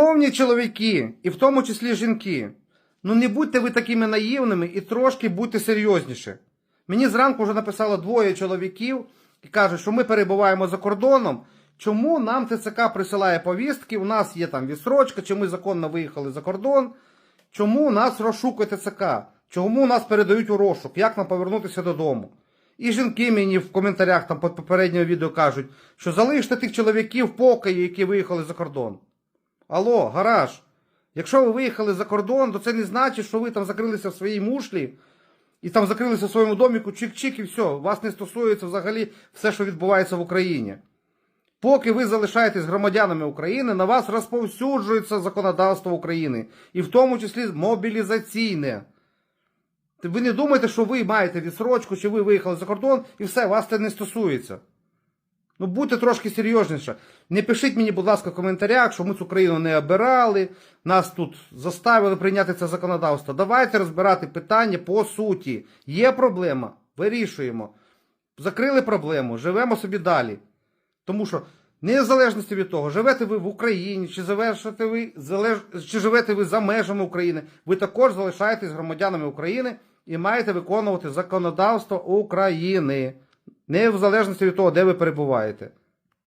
Шановні чоловіки, і в тому числі жінки, ну не будьте ви такими наївними і трошки будьте серйозніше. Мені зранку вже написало двоє чоловіків і кажуть, що ми перебуваємо за кордоном. Чому нам ТЦК присилає повістки? У нас є там відсрочка, чи ми законно виїхали за кордон. Чому нас розшукує ТЦК? Чому нас передають у розшук? Як нам повернутися додому? І жінки мені в коментарях там під попереднього відео кажуть, що залиште тих чоловіків покої, які виїхали за кордон. Алло, гараж. Якщо ви виїхали за кордон, то це не значить, що ви там закрилися в своїй мушлі і там закрилися в своєму доміку, чик-чик і все. Вас не стосується взагалі все, що відбувається в Україні. Поки ви залишаєтесь громадянами України, на вас розповсюджується законодавство України, і в тому числі мобілізаційне. Ви не думаєте, що ви маєте відсрочку, чи ви виїхали за кордон, і все, вас це не стосується. Ну, будьте трошки серйозніше. Не пишіть мені, будь ласка, в коментарях, що ми цю країну не обирали, нас тут заставили прийняти це законодавство. Давайте розбирати питання по суті. Є проблема, вирішуємо. Закрили проблему, живемо собі далі. Тому що, незалежності від того, живете ви в Україні, чи, завершите ви, залеж... чи живете ви за межами України, ви також залишаєтесь громадянами України і маєте виконувати законодавство України. Не в залежності від того, де ви перебуваєте.